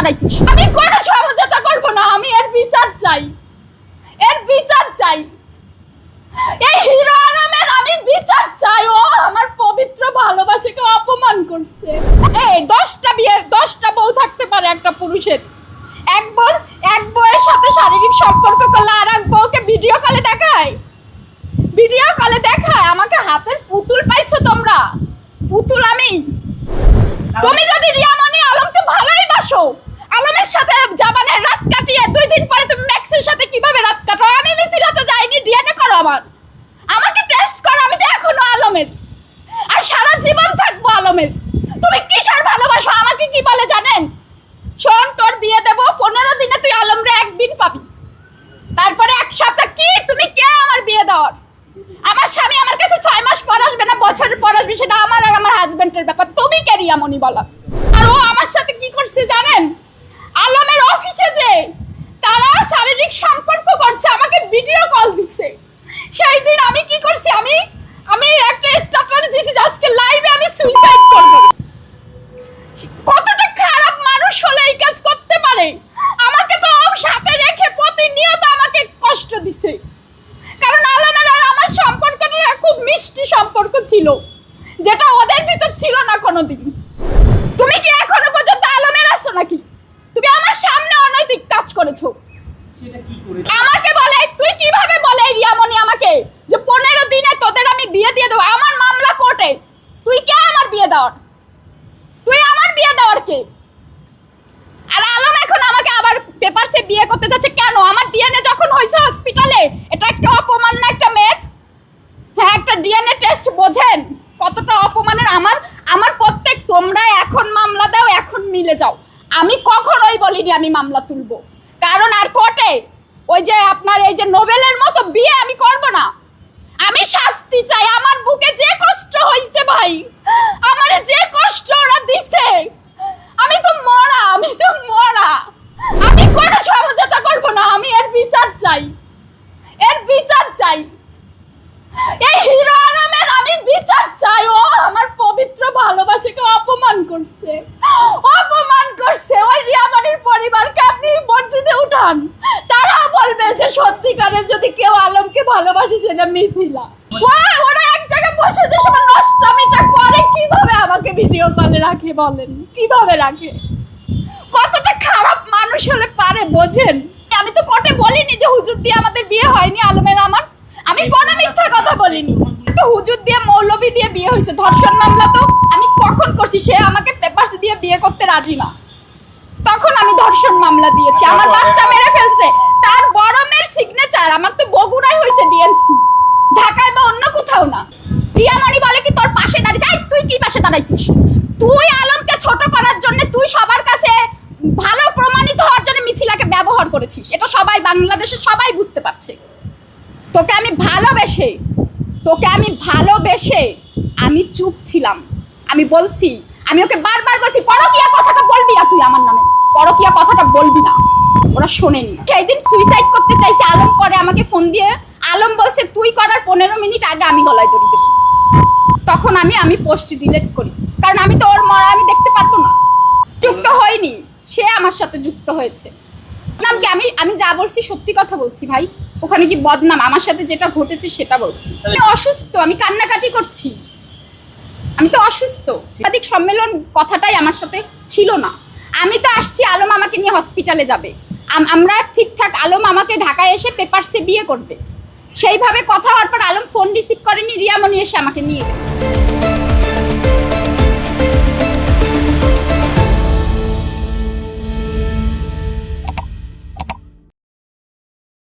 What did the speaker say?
দাঁড়াইছিস আমি কোনো সহযোগিতা করব না, আমি এর বিচার চাই। এর বিচার চাই। এই হিরো আলমের আমি বিচার চাই, ও আমার পবিত্র ভালোবাসাকে অপমান করছে। এই, দশটা বিয়ে, দশটা বউ থাকতে পারে একটা পুরুষের। এক বর, এক বউয়ের সাথে শারীরিক সম্পর্ক করলে আর এক বউকে ভিডিও কলে দেখায়? ভিডিও কলে দেখায়, আমাকে হাতের পুতুল পাইছো তোমরা? পুতুল আমি। তুমি যদি রিয়ামণি আলমকে ভালোই বাসো আলমের সাথে জাবানের রাত কাটিয়ে দুই দিন পরে তুমি ম্যাক্সের সাথে কীভাবে রাত কাটো আমি মিথিলাতে যাইনি ডিএনএ করো আমার আমাকে টেস্ট করো আমি তো এখনও আলমের আর সারা জীবন আলমের তুমি কিসের ভালোবাসো? আমাকে কি বলে জানেন? শোন, তোর বিয়ে দেবো, পনেরো দিনে তুই আলমরে একদিন পাবি। তারপরে এক সপ্তাহ কি? তুমি কে আমার বিয়ে দেওয়ার? আমার স্বামী আমার কাছে ছয় মাস পর আসবে না, বছর পর আসবে, সেটা আমার আর আমার হাজবেন্ডের ব্যাপার। তুমি কে রিয়ামণি বলা? আর ও আমার সাথে কি করছে জানেন? আলমের অফিসে যে তারা শারীরিক সম্পর্ক করছে, আমাকে ভিডিও কল দিচ্ছে। সেই দিন আমি কি করছি? আমি আমি একটা স্টার্টার দিছি আজকে লাইভে আমি সুইসাইড করব কতটা খারাপ মানুষ হলে এই কাজ করতে পারে আমাকে তো ওর সাথে রেখে প্রতিনিয়ত আমাকে কষ্ট দিছে। কারণ আলমের আর আমার সম্পর্কটা খুব মিষ্টি সম্পর্ক ছিল যেটা ওদের ভিতর ছিল না কোনোদিন। তুমি কি এখনও পর্যন্ত আলমের আছো নাকি? তুমি আমার সামনে অনৈতিক কাজ করেছ। আমাকে বলে তুই কীভাবে বলে রিয়ামণি আমাকে যে পনেরো দিনে তোদের আমি বিয়ে দিয়ে দেবো? আমার মামলা কোর্টে। তুই কে আমার বিয়ে দেওয়ার? তুই আমার বিয়ে দেওয়ার কে আর আলম এখন আমাকে আবার পেপারসে বিয়ে করতে যাচ্ছে কেন? আমার ডিএনএ যখন হয়েছে হসপিটালে এটা একটা অপমান না একটা মেয়ের হ্যাঁ একটা ডিএনএ টেস্ট বোঝেন কতটা অপমানের? আমার আমার প্রত্যেক তোমরা এখন মামলা দাও, এখন মিলে যাও। আমি কখনোই বলিনি আমি মামলা তুলবো। কারণ আর কোর্টে ওই যে আপনার এই যে নোবেলের মতো বিয়ে আমি করব না। আমি শাস্তি চাই, আমার বুকে যে কষ্ট হয়েছে ভাই আমারে যে কষ্ট ওরা দিছে আমি তো মরা আমি তো মরা আমি কোনো সহযোগিতা করব না আমি এর বিচার চাই। এর বিচার চাই। এই হিরো আলমের আমি বিচার চাই। ও আমার পবিত্র ভালোবাসাকে অপমান করছে। অপমান করছে। ওই রিয়ামণির পরিবারকে আপনি মসজিদে উঠান। তারা বলবে যে সত্যিকারে যদি কেউ আলমকে ভালোবাসে সেটা মিথিলা। ওরা এক জায়গায় বসে যে সব নষ্টামিটা করে, কীভাবে আমাকে ভিডিও কলে রাখে বলেন? কীভাবে রাখে? কতটা খারাপ মানুষ হলে পারে, বোঝেন? আমি তো কোর্টে বলিনি যে হুজুর দিয়ে আমাদের বিয়ে হয়নি আলমের আমার। আমি কোনো মিথ্যা কথা বলিনি। তো হুজুর দিয়ে মৌলবি দিয়ে বিয়ে হয়েছে। ধর্ষণ মামলা তো আমি কখন করছি? সে আমাকে পেপারস দিয়ে বিয়ে করতে রাজি না। তখন আমি ধর্ষণ মামলা দিয়েছি। আমার বাচ্চা মেরে ফেলছে। তার বড় মেয়ের সিগনেচার আমার তো বগুড়ায় হয়েছে ডিএনসি ঢাকায় বা অন্য কোথাও না। প্রিয়ামণি বলে কি তোর পাশে দাঁড়িয়ে? যাই তুই কি পাশে দাঁড়াইছিস? তুই করেছিস? এটা সবাই বাংলাদেশের সবাই বুঝতে পারছে। তোকে আমি ভালোবেসে, তোকে আমি ভালোবেসে আমি চুপ ছিলাম। আমি বলছি, আমি ওকে বারবার বলছি, পরকিয়া কথাটা বলবি না তুই আমার নামে। পরকিয়া কথাটা বলবি না। ওরা শোনেনি। সেই দিন সুইসাইড করতে চাইছে আলম পরে আমাকে ফোন দিয়ে, আলম বলছে, তুই করার পনেরো মিনিট আগে আমি গলায় দড়ি দেবো। তখন আমি আমি পোস্ট ডিলিট করি। কারণ আমি তো ওর মরা, আমি দেখতে পারব না। যুক্ত হয়নি। সে আমার সাথে যুক্ত হয়েছে। নাম কি? আমি আমি যা বলছি সত্যি কথা বলছি ভাই। ওখানে কি বদনাম? আমার সাথে যেটা ঘটেছে সেটা বলছি। আমি অসুস্থ, আমি কান্নাকাটি করছি। আমি তো অসুস্থ। সাংবাদিক সম্মেলন কথাটাই আমার সাথে ছিল না। আমি তো আসছি, আলম আমাকে নিয়ে হসপিটালে যাবে। আম- আমরা ঠিকঠাক, আলম আমাকে ঢাকায় এসে পেপারসে বিয়ে করবে। সেইভাবে কথা হওয়ার পর আলম ফোন রিসিভ করেনি, রিয়ামণি এসে আমাকে নিয়ে গেছে।